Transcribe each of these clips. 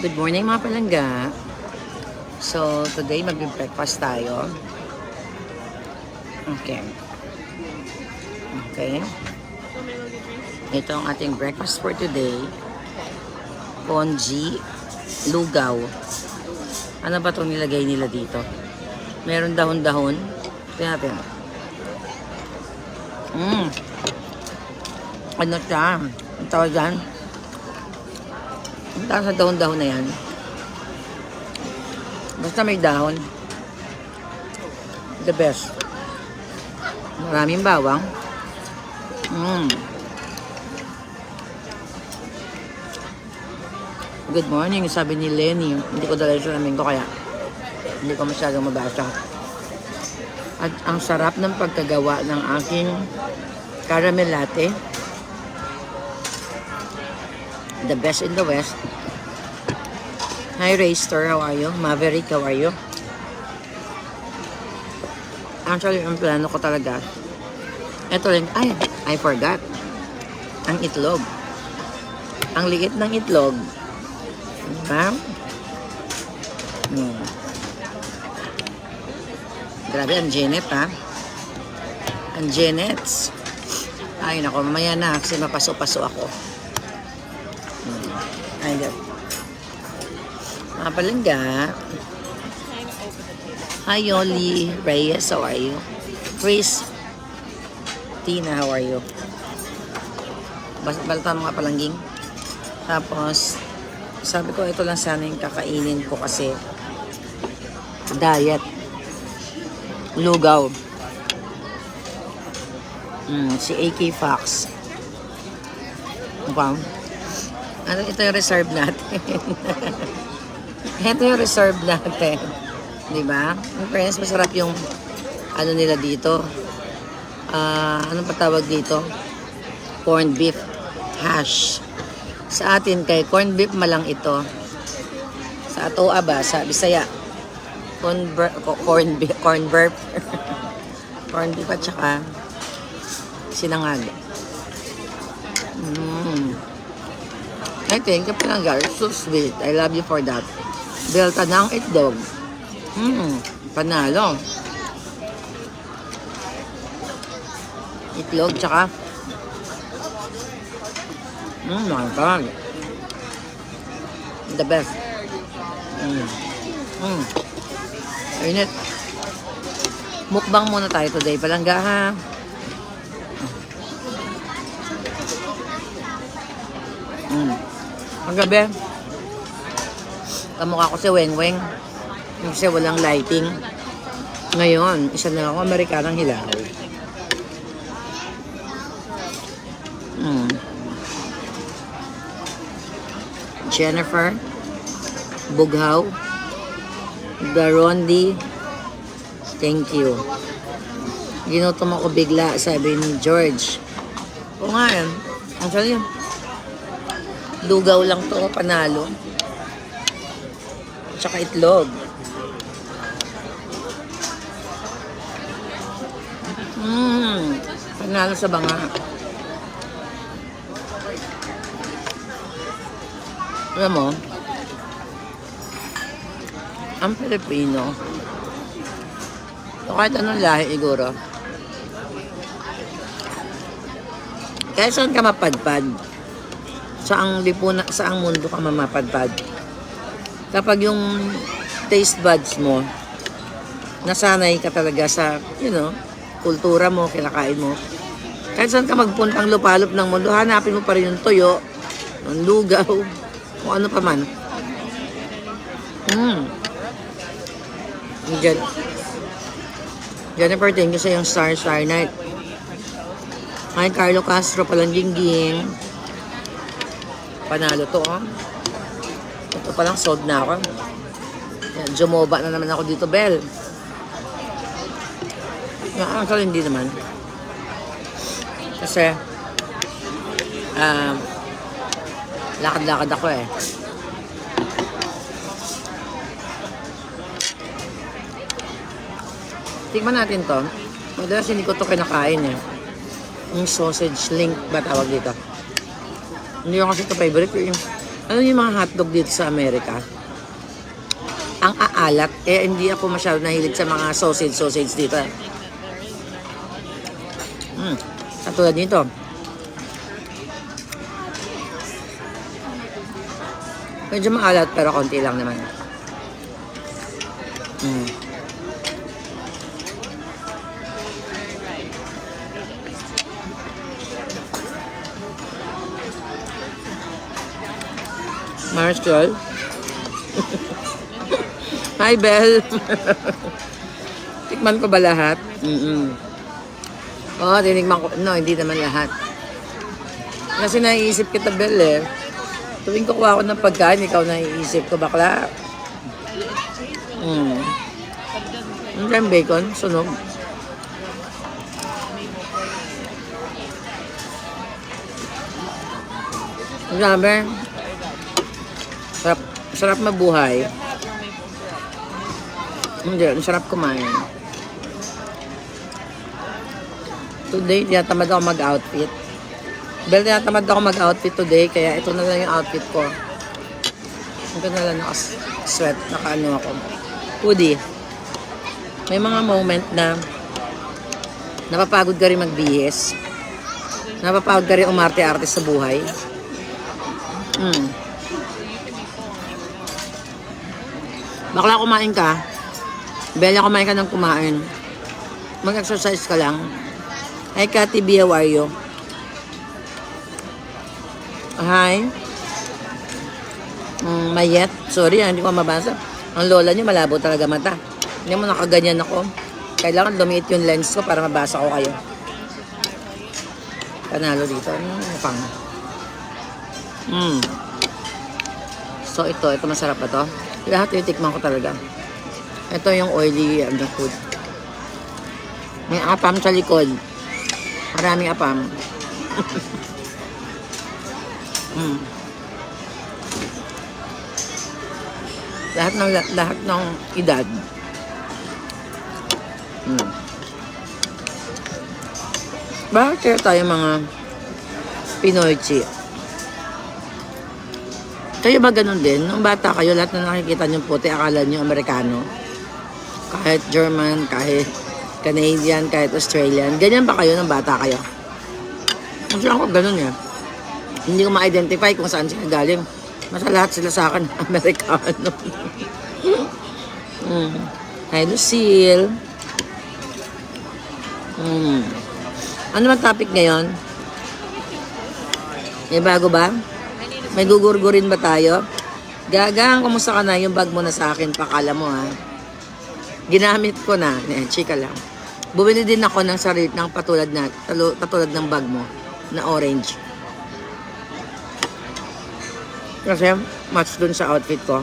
Good morning mga palangga. So, today magbe-breakfast tayo. Okay. Okay. Ito ang ating breakfast for today. Ponji, lugaw. Ano ba itong nilagay nila dito? Meron dahon-dahon. Tingnan natin. Mmm. Ano siya? Ang tawag dyan? Tawag sa dahon-dahon na yan. Basta may dahon. The best. Maraming bawang. Mmm. Good morning, sabi ni Lenny. Hindi ko dala sa namin ko kaya hindi ko masyadong mabasa. At ang sarap ng pagkagawa ng aking caramel latte. The best in the West. Hi Rayster, how are you? Maverick, how are you? Actually, ang plano ko talaga. Ito rin, ay, I forgot. Ang itlog. Ang liit ng itlog. Diba? Hmm. Grabe, ang Janet ha. Ang Janets. Ay, nako, mamaya na kasi mapaso-paso ako. Hmm. Ay. Mga palangga. Hi, Yoli Reyes. How are you? Chris. Tina, how are you? Bas- Balata mga palangging. Tapos, sabi ko, ito lang sana yung kakainin ko kasi diet. Lugaw. Mm, si AK Fox. Wow. Ano, ito yung reserve natin. ito yung reserve natin. Di ba? Ang friends, masarap yung ano nila dito. Ah, anong patawag dito? Corned beef hash. Sa atin kay corned beef malang ito. Sa ato aba, sa Bisaya. Corn, corn beef, corn burp. corn beef at saka sinangag. Mm. I think, kapilangga, so sweet. I love you for that. Delta ng itlog. Mm, panalo. Itlog, tsaka Mm, my The best. Mm. Mm. Init. Mukbang muna tayo today. Palangga ha. Mm. Ang gabi, kamukha ko si Weng Weng. Kasi walang lighting. Ngayon, isa na ako Amerikanang hilaw. Mm. Jennifer, Bughaw, Garondi, thank you. Ginutom ako bigla, sabi ni George. O nga yan, ang sabi lugaw lang to, panalo. Tsaka itlog. Mmm, panalo sa banga. Alam mo, ang Pilipino, o kahit anong lahi siguro, kahit saan ka mapadpad, saang lipuna, saang mundo ka mamapadpad, kapag yung taste buds mo, nasanay ka talaga sa, you know, kultura mo, kinakain mo, kahit saan ka magpuntang lupalop ng mundo, hanapin mo pa rin yung toyo, yung lugaw, kung ano pa man. Mm. Jen Jennifer, thank you sa yung Star Star Night. Hi, Carlo Castro, palang gingging. Panalo to, oh. Ito palang sold na ako. Yan, jumoba na naman ako dito, Bel. Yan, actually, hindi naman. Kasi, um, lakad-lakad ako eh. Tikman natin to. Madalas hindi ko to kinakain eh. Yung sausage link ba tawag dito? Hindi ko kasi ito favorite. Yung Ano yung mga hotdog dito sa Amerika? Ang aalat, eh hindi ako masyado nahilig sa mga sausage-sausage dito. Hmm, katulad nito. Medyo maalat pero konti lang naman. Hmm. Marshall. Hi, Belle. Tikman ko ba lahat? Mm-mm. Oo, oh, tinikman ko. No, hindi naman lahat. Kasi naiisip kita, Belle eh. Tuwing kukuha ko ng pagkain, ikaw naiisip ko, bakla. Mm. Ano yung bacon? Sunog. Grabe. Sarap, mabuhay. Hindi, ang sarap kumain. Today, tinatamad ako mag-outfit. Bel, tinatamad ako mag-outfit today, kaya ito na lang yung outfit ko. Ito na lang naka-sweat, naka-ano ako. Hoodie. May mga moment na napapagod ka rin magbihis. Napapagod ka rin umarte-arte sa buhay. Hmm. Bakla kumain ka. Bella, kumain ka ng kumain. Mag-exercise ka lang. Hi, Kati B, how are you? Hi. Mm, Mayet. Sorry, ah, hindi ko mabasa. Ang lola niyo, malabo talaga mata. Hindi mo nakaganyan ako. Kailangan lumiit yung lens ko para mabasa ko kayo. Panalo dito. Ano pang? Mm. So, ito. Ito masarap ba to? Lahat titikman ko talaga. Ito yung oily ano, food. May apam sa likod. Maraming apam. mm. Lahat ng lahat ng edad. Mm. Bakit tayo mga Pinoy chi? Kayo ba ganun din? Nung bata kayo, lahat na nakikita niyo puti, akala niyo Amerikano. Kahit German, kahit Canadian, kahit Australian. Ganyan ba kayo nung bata kayo? Kasi ako ganun eh. Hindi ko ma-identify kung saan sila galing. Basta lahat sila sa akin, Amerikano. mm. Hi, Lucille. Mm. Ano man topic ngayon? May bago ba? May gugurgurin ba tayo? Gagang, kumusta ka na? Yung bag mo na sa akin, pakala mo ha. Ginamit ko na. Eh, chika lang. Bumili din ako ng sarili ng patulad na talo- patulad ng bag mo na orange. Kasi match dun sa outfit ko.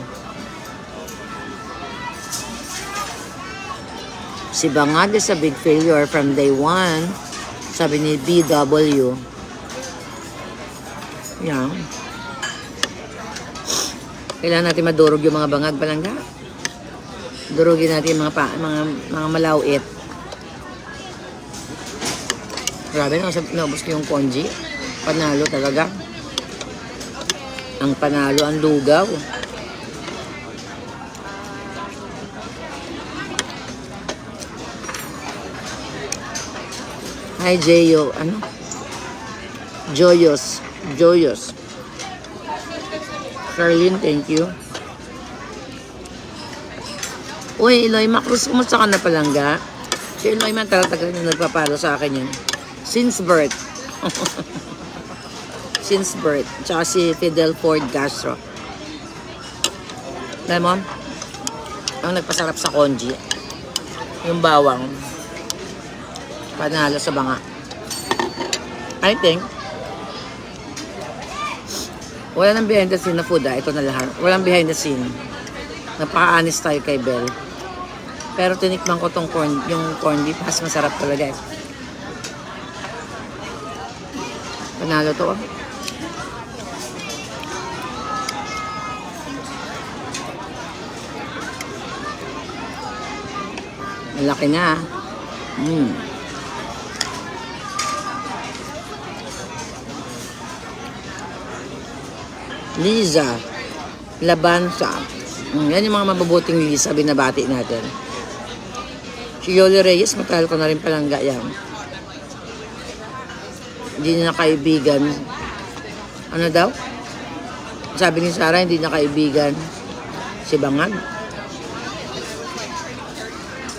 Si Bangad is a big failure from day one. Sabi ni BW. Yan. Kailangan natin madurog yung mga bangag palangga. Durugin natin yung mga, pa, mga, mga malawit. Grabe, naubos ko yung konji. Panalo talaga. Ang panalo, ang lugaw. Hi, Jeyo. Ano? Joyous. Joyous. Charlene, thank you. Uy, Eloy Macruz, kumusta ka na palangga? Si Eloy man talaga na nagpapalo sa akin yun. Since birth. Since birth. Tsaka si Fidel Ford Castro. Alam mo, ang nagpasarap sa konji, yung bawang, panalo sa banga. I think, wala nang behind the scene na food ah. Ito na lahat. Walang behind the scene. Napaka-honest tayo kay Belle. Pero tinikman ko tong corn, yung corn beef. Mas masarap talaga eh. Panalo to oh. Malaki na ah. Mm. Liza, Labanza. Mm, yan yung mga mabubuting Liza, binabati natin. Si Yoli Reyes, matagal ko na rin palangga yan. Hindi na kaibigan. Ano daw? Sabi ni Sarah, hindi na kaibigan. Si Bangag.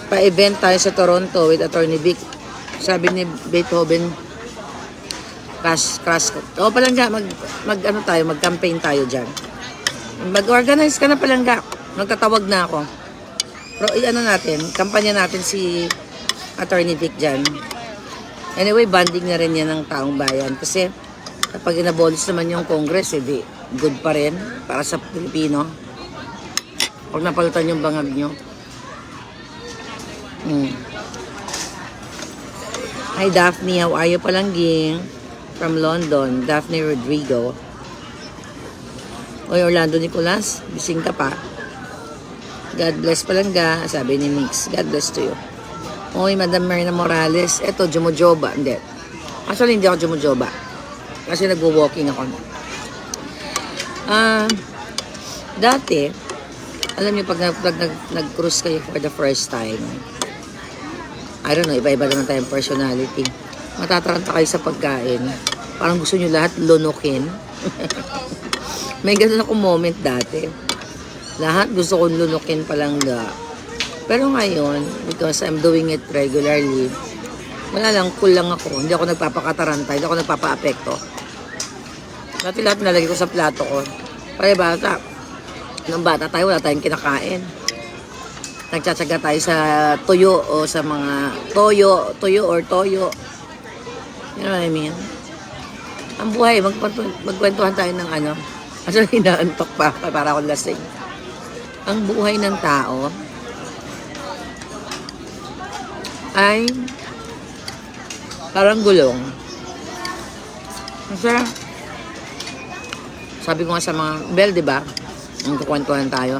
Pa-event tayo sa Toronto with Attorney Vic. Sabi ni Beethoven, crash, crash. O palangga, mag, mag ano tayo, mag-campaign tayo dyan. Mag-organize ka na palangga. Magtatawag na ako. Pero ano natin, kampanya natin si Attorney Vic dyan. Anyway, banding na rin yan ng taong bayan. Kasi kapag inabolish naman yung Congress, edi good pa rin para sa Pilipino. Huwag napalitan yung bangag nyo. Hmm. Hi Daphne, how are you palangging? From London, Daphne Rodrigo. Oy, Orlando Nicolas, bising ka pa. God bless palangga, sabi ni Mix. God bless to you. Oy, Madam Marina Morales, eto, Jumojoba. Hindi. Actually, hindi ako Jumojoba. Kasi nagwo-walking ako. Ah, dati, alam niyo, pag, pag nag, nag-cruise kayo for the first time, I don't know, iba-iba naman tayong personality. Matataranta kayo sa pagkain. Parang gusto niyo lahat lunukin. May ganun ako moment dati. Lahat gusto kong lunukin palangga. Pero ngayon, because I'm doing it regularly, wala lang, cool lang ako. Hindi ako nagpapakataranta, hindi ako nagpapa-apekto. Dati lahat nalagay ko sa plato ko. Pare bata, nung bata tayo, wala tayong kinakain. Nagtsatsaga tayo sa tuyo o sa mga toyo, tuyo or toyo. You know what I mean? Ang buhay, magkwentu- magkwentuhan tayo ng ano. Actually, hinaantok pa para ako lasing. Ang buhay ng tao ay parang gulong. Kasi, sabi ko nga sa mga, Bel, di ba? Ang kukwentuhan tayo.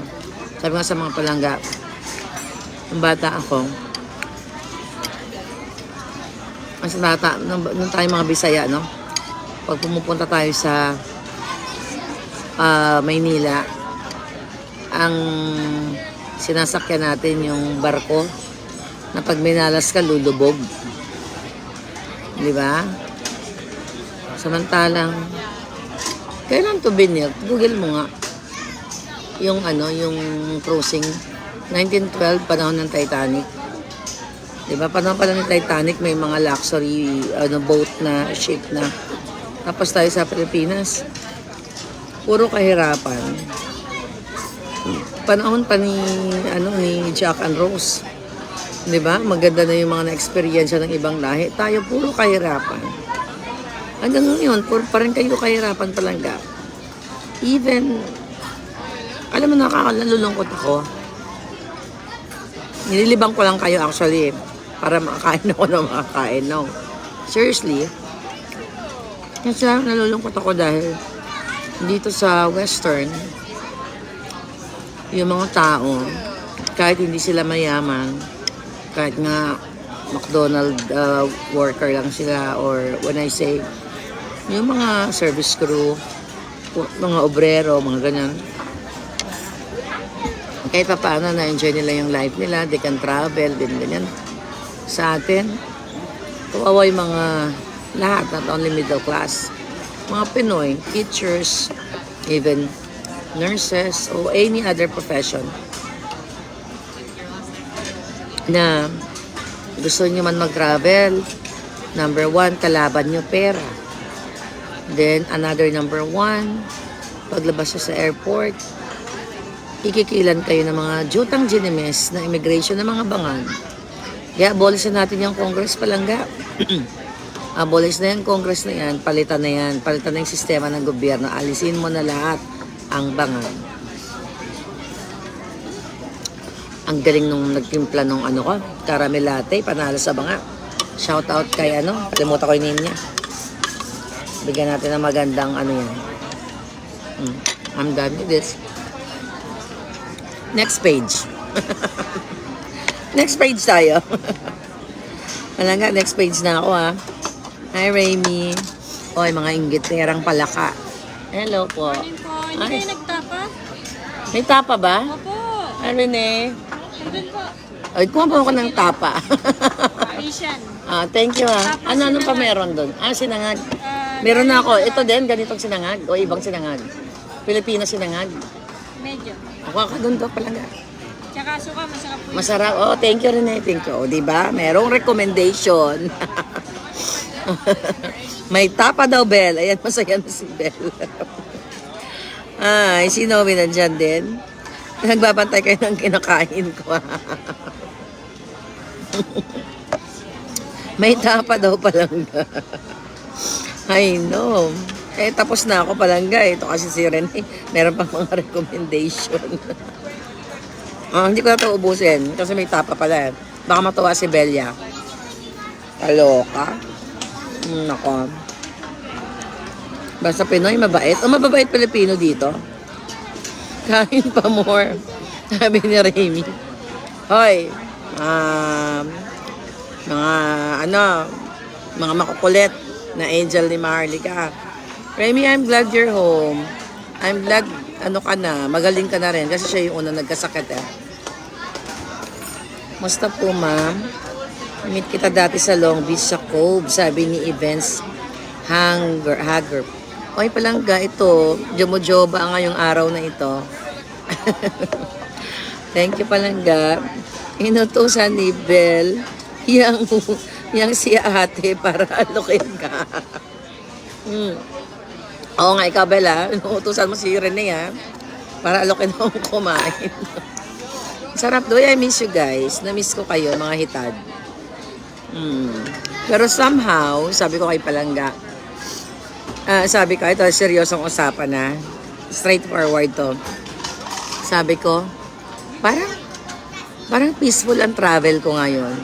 Sabi nga sa mga palangga, nung bata ako, mas bata, nung, nung tayo mga Bisaya, no? Pag pumupunta tayo sa ah, Maynila, ang sinasakyan natin yung barko na pag minalas ka, lulubog. Di ba? Samantalang, kailan to binyag? Google mo nga. Yung ano, yung cruising. 1912, panahon ng Titanic. Di ba? Panahon pa lang ng Titanic, may mga luxury ano, boat na, ship na. Tapos tayo sa Pilipinas, puro kahirapan. Panahon pa ni, ano, ni Jack and Rose. Di ba? Maganda na yung mga na-experience ng ibang lahi. Tayo puro kahirapan. Hanggang ngayon, puro pa rin kayo kahirapan palangga. Even, alam mo, nakakalulungkot ako. Nililibang ko lang kayo actually para makakain ako ng makakain. No. Seriously. Kasi nalulungkot ako dahil dito sa Western, yung mga tao, kahit hindi sila mayaman, kahit nga McDonald uh, worker lang sila or when I say yung mga service crew, mga obrero, mga ganyan, kahit pa paano na-enjoy nila yung life nila, they can travel, din ganyan. Sa atin, kawawa yung mga lahat, not only middle class, mga Pinoy, teachers, even nurses, o any other profession na gusto nyo man mag-travel, number one, kalaban nyo pera. Then, another number one, paglabas nyo sa airport, ikikilan kayo ng mga jutang ginimes na immigration ng mga bangan. Kaya abolish na natin yung Congress palangga. abolish na yung Congress na yan, palitan na yan, palitan na yung sistema ng gobyerno, alisin mo na lahat ang bangan. Ang galing nung nagtimpla nung ano ko, caramel latte, panalo sa banga. Shout out kay ano, kalimutan ko yung name niya. Bigyan natin ng magandang ano yan. Mm, I'm done with this. Next page. next page tayo. Wala nga, next page na ako ha. Hi, Raimi. Oy, mga inggiterang palaka. Hello po. Morning po, hindi Ay. kayo nagtapa? May tapa ba? Opo. Ano ne? Nandun po. Ay, kuha ba ako ng tapa? Asian. ah, thank you ah. Tapa, Ano, ano pa sinangag. meron doon? Ah, sinangag. Ah, Meron na ako. Ito din, ganitong sinangag. O ibang sinangag. Pilipino sinangag. medyo. Ako ka doon daw pala nga. Tsaka suka, masarap po. Masarap. Oh, thank you Rene. Thank you. O, di ba? Merong recommendation. May tapa daw, Bel. Ayan, masaya na si Bel. Ay, si Noe nandyan din. Nagbabantay kayo ng kinakain ko. May tapa daw palangga. I know. Eh, tapos na ako palangga. Ito kasi si Rene. Meron pa mga recommendation. Ah, hindi ko na ito ubusin kasi may tapa pala. eh. Baka matuwa si Belia. Kaloka. Nako. Basta Pinoy, mabait. O, mababait Pilipino dito. Kain pa more. Sabi ni Remy. Hoy, um, mga ano, mga makukulit na angel ni Maharlika. Remy, I'm glad you're home. I'm glad, ano ka na, magaling ka na rin kasi siya yung unang nagkasakit eh. Musta po, ma'am? Meet kita dati sa Long Beach sa Cove, sabi ni Events Hanger, Hager. Okay palangga ito, Jomojoba ngayong araw na ito. Thank you palangga. Inutusan ni Bel yang, yang si ate para alokin ka. hmm. Oo nga, ikaw Bella, inutusan mo si Rene ha, para alokin akong kumain. Sarap doy, I miss you guys. Na-miss ko kayo, mga hitad. Hmm. Pero somehow, sabi ko kay Palangga, ah, sabi ko, ito, seryosong usapan na. Straightforward to. Sabi ko, parang, parang peaceful ang travel ko ngayon.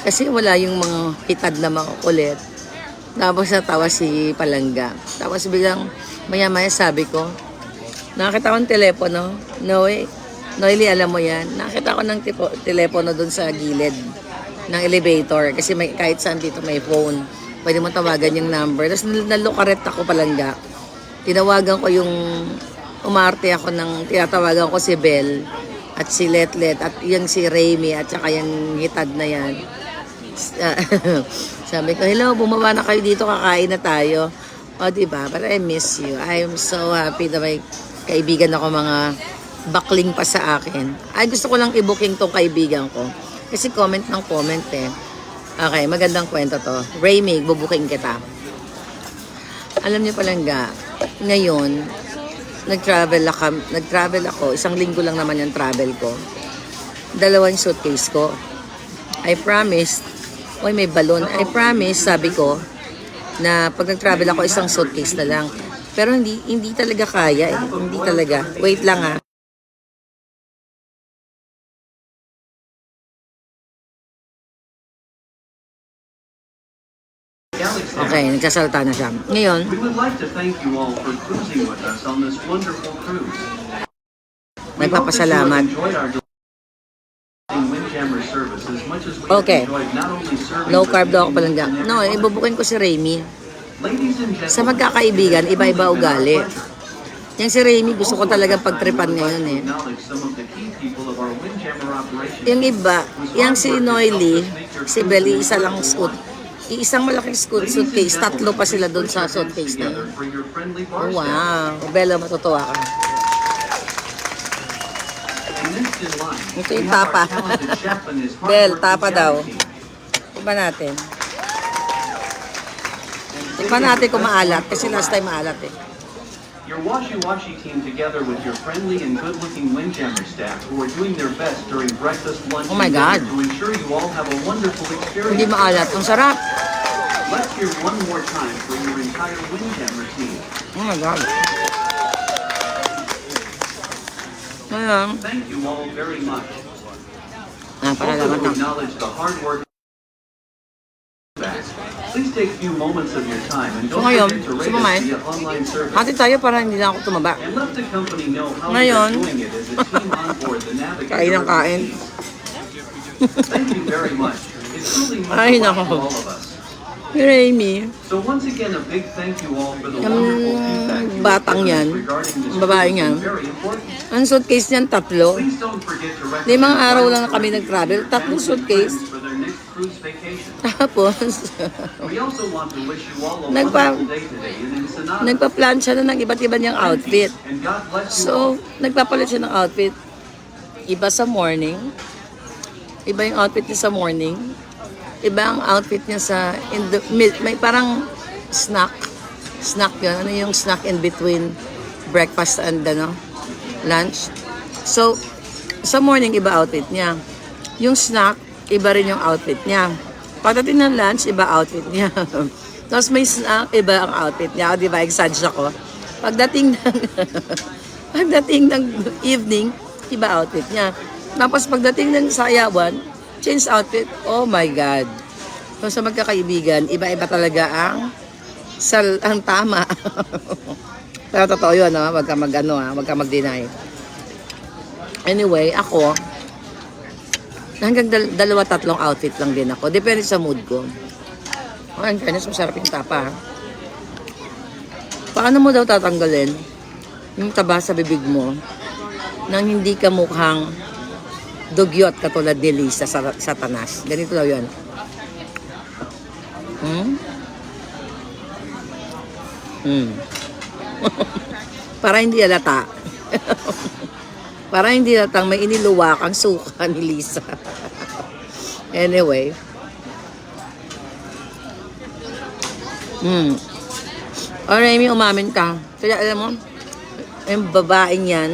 Kasi wala yung mga hitad na makukulit. Tapos natawa si Palangga. Tapos biglang maya-maya sabi ko, nakakita ko ng telepono. Noe, Noely, alam mo yan. Nakita ko ng tipo, telepono doon sa gilid ng elevator. Kasi may, kahit saan dito may phone. Pwede mo tawagan yung number. Tapos nal- nalukaret ako palangga. Tinawagan ko yung umarte ako ng tinatawagan ko si Bell at si Letlet at yung si Remy at saka yung hitad na yan. Sabi ko, hello, bumaba na kayo dito, kakain na tayo. O, di ba? But I miss you. I am so happy na may kaibigan ako mga bakling pa sa akin. Ay, gusto ko lang i-booking tong kaibigan ko. Kasi comment ng comment eh. Okay, magandang kwento to. Raymy, bubuking kita. Alam niyo palang ga, ngayon, nag-travel ako, nag-travel ako, isang linggo lang naman yung travel ko. Dalawang suitcase ko. I promised, oy may balon. I promise, sabi ko, na pag nag-travel ako, isang suitcase na lang. Pero hindi hindi talaga kaya eh. Hindi talaga. Wait lang ah. Okay, nagsasalita na siya. Ngayon, We would Okay. Low carb daw ako palangga. No, ibubukin ko si Remy. Sa magkakaibigan, iba-iba ugali. Yung si Remy, gusto ko talagang pagtripan ngayon eh. Yung iba, yung si Noily, si Belly, isa lang suit. Iisang malaking suit, suitcase, tatlo pa sila doon sa suitcase na yun. Wow. Bella, matutuwa ka. And next in line, Ito yung tapa. Bel, tapa daw. Iba natin. Iba natin kung maalat, kasi last time maalat eh. Your washi-washi team together with your friendly and good-looking Windjammer staff who are doing their best during breakfast, lunch, Oh my God. to ensure you all have a wonderful experience. Hindi maalat. Ang sarap. Let's hear one more time for your entire Windjammer team. Oh my God. Ngayon, Thank you all very much. to lang. acknowledge the hard work Please take few moments of your time and don't So ngayon, forget to rate us via online service. Hati tayo para hindi lang ako tumaba. And let the company know how Ngayon. you're doing it as a team on board the Navigator. Kain ng kain. Thank you very much. It truly means Ay, nako. all of us. Remy. So once again, a big thank you all for the wonderful feedback you batang yan, babae yan. Ang suitcase niyan, tatlo. Limang araw lang kami nag-travel, and suitcase. Tapos, Nagpa- nagpa-plan siya na ng iba't iba niyang outfit. So, nagpapalit siya ng outfit. Iba sa morning. Iba yung outfit niya sa morning. Iba ang outfit niya sa in the may parang snack. Snack yun. Ano yung snack in between breakfast and ano, lunch. So, sa morning, iba outfit niya. Yung snack, iba rin yung outfit niya. Pagdating ng lunch, iba outfit niya. Tapos may snack, iba ang outfit niya. O, di ba? Exage ako. Pagdating ng, pagdating ng evening, iba outfit niya. Tapos pagdating ng sayawan, change outfit. Oh my God. So sa magkakaibigan, iba-iba talaga ang sal ang tama. Pero totoo yun, no? Wag ka mag, ano, ha? Wag ka mag-deny. Anyway, ako, hanggang dal- dalawa, tatlong outfit lang din ako. Depende sa mood ko. Oh, in fairness, masarap yung tapa. ha? Paano mo daw tatanggalin yung taba sa bibig mo nang hindi ka mukhang dugyot katulad ni Lisa sa satanas? Ganito daw yun. Hmm? Hmm. Para hindi alata. Para hindi latang may iniluwak ang suka ni Lisa. anyway. Hmm. O Remy, umamin ka. Kaya alam mo, yung babaeng yan,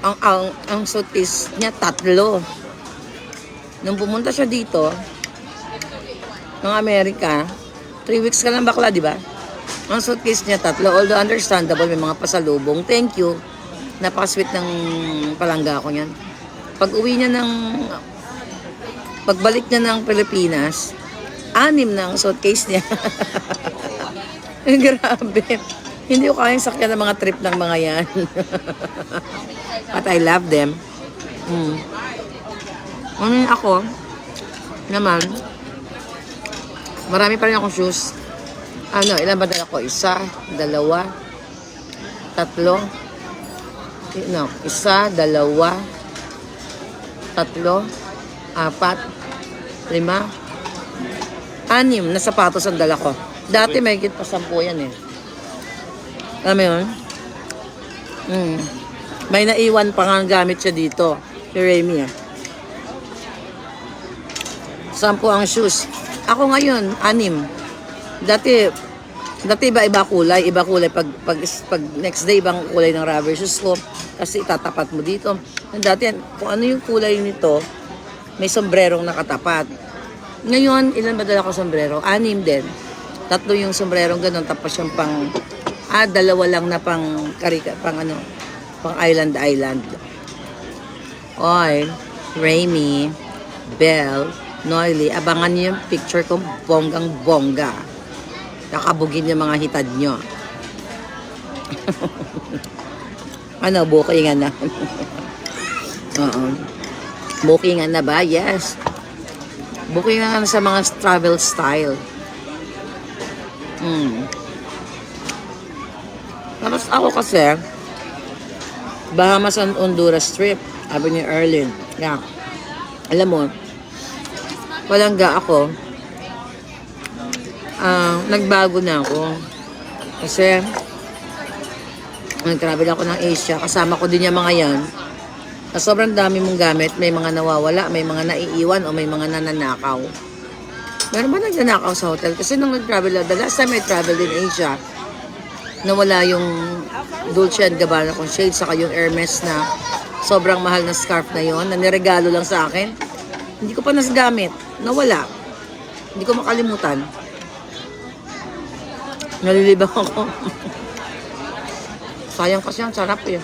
ang, ang, ang suitcase niya tatlo. Nung pumunta siya dito, ng Amerika, three weeks ka lang bakla, di ba? Ang suitcase niya tatlo, although understandable, may mga pasalubong. Thank you. Napaka-sweet ng palangga ko niyan. Pag uwi niya ng, pagbalik niya ng Pilipinas, anim na ang suitcase niya. Grabe. Hindi ko kayang sakyan ng mga trip ng mga yan. But I love them. Mm. Ano yun ako, naman, marami pa rin akong shoes. Ano, ilan ba dala ko? Isa, dalawa, tatlo. No, isa, dalawa, tatlo, apat, lima, anim na sapatos ang dala ko. Dati may higit pa sampu yan eh. Alam mo yun? Mm. May naiwan pa nga gamit siya dito. Si Remy ah. Sampu ang shoes. Ako ngayon, anim. Dati, dati iba-iba kulay. Iba kulay. Pag, pag, pag next day, ibang kulay ng rubber shoes ko. Kasi itatapat mo dito. Dati, kung ano yung kulay nito, may sombrerong nakatapat. Ngayon, ilan ba dala ko sombrero? Anim din. Tatlo yung sombrerong ganun, tapos yung pang, ah, dalawa lang na pang, karika, pang ano, pang island island. Oy, Remy, Belle, Noily, abangan niyo yung picture ko bonggang bongga. Kakabugin yung mga hitad nyo. ano, bookingan na. Oo. Bookingan na ba? Yes. Bookingan na sa mga travel style. Hmm. Tapos ako kasi, Bahamas and Honduras trip. Sabi ni Erlin. Yeah. Alam mo, walang ga ako. Ah, nagbago na ako. Kasi, nag-travel ako ng Asia. Kasama ko din yung mga yan. Na sobrang dami mong gamit, may mga nawawala, may mga naiiwan, o may mga nananakaw. Meron ba nagnanakaw sa hotel? Kasi nung nag-travel, the last time I traveled in Asia, nawala yung Dolce and Gabbana kong shade, saka yung Hermes na sobrang mahal na scarf na yon na niregalo lang sa akin. Hindi ko pa nasgamit. Nawala. Hindi ko makalimutan. Nalilibang ako. Sayang kasi ang sarap eh.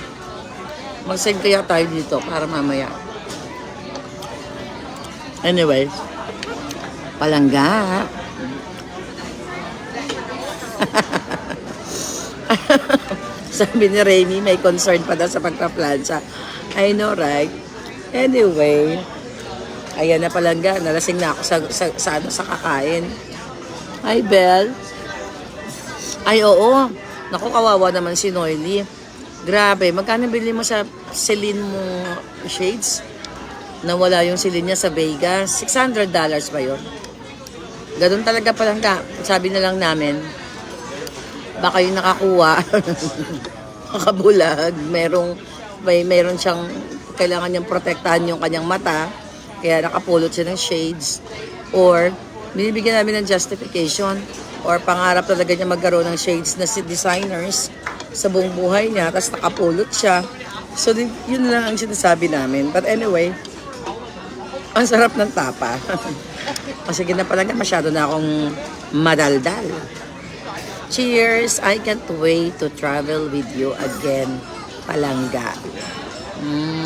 Mag-send kaya tayo dito para mamaya. Anyway, palangga. Sabi ni Remy, may concern pa daw sa pagpa-plancha. I know, right? Anyway, ayan na palangga. Nalasing na ako sa, sa, sa, ano, sa kakain. Hi, Belle. Ay, oo. Naku, kawawa naman si Noily. Grabe, magkano bili mo sa Celine mo shades? Nawala yung Celine niya sa Vegas. $600 ba yun? Ganun talaga palang ka. Sabi na lang namin, baka yung nakakuha, makabulag, merong, may, meron siyang, kailangan niyang protektahan yung kanyang mata, kaya nakapulot siya ng shades, or binibigyan namin ng justification, or pangarap talaga niya magkaroon ng shades na si designers sa buong buhay niya, tapos nakapulot siya. So, yun lang ang sinasabi namin. But anyway, ang sarap ng tapa. pala nga, masyado na akong madaldal. Cheers! I can't wait to travel with you again, Palangga. Mm.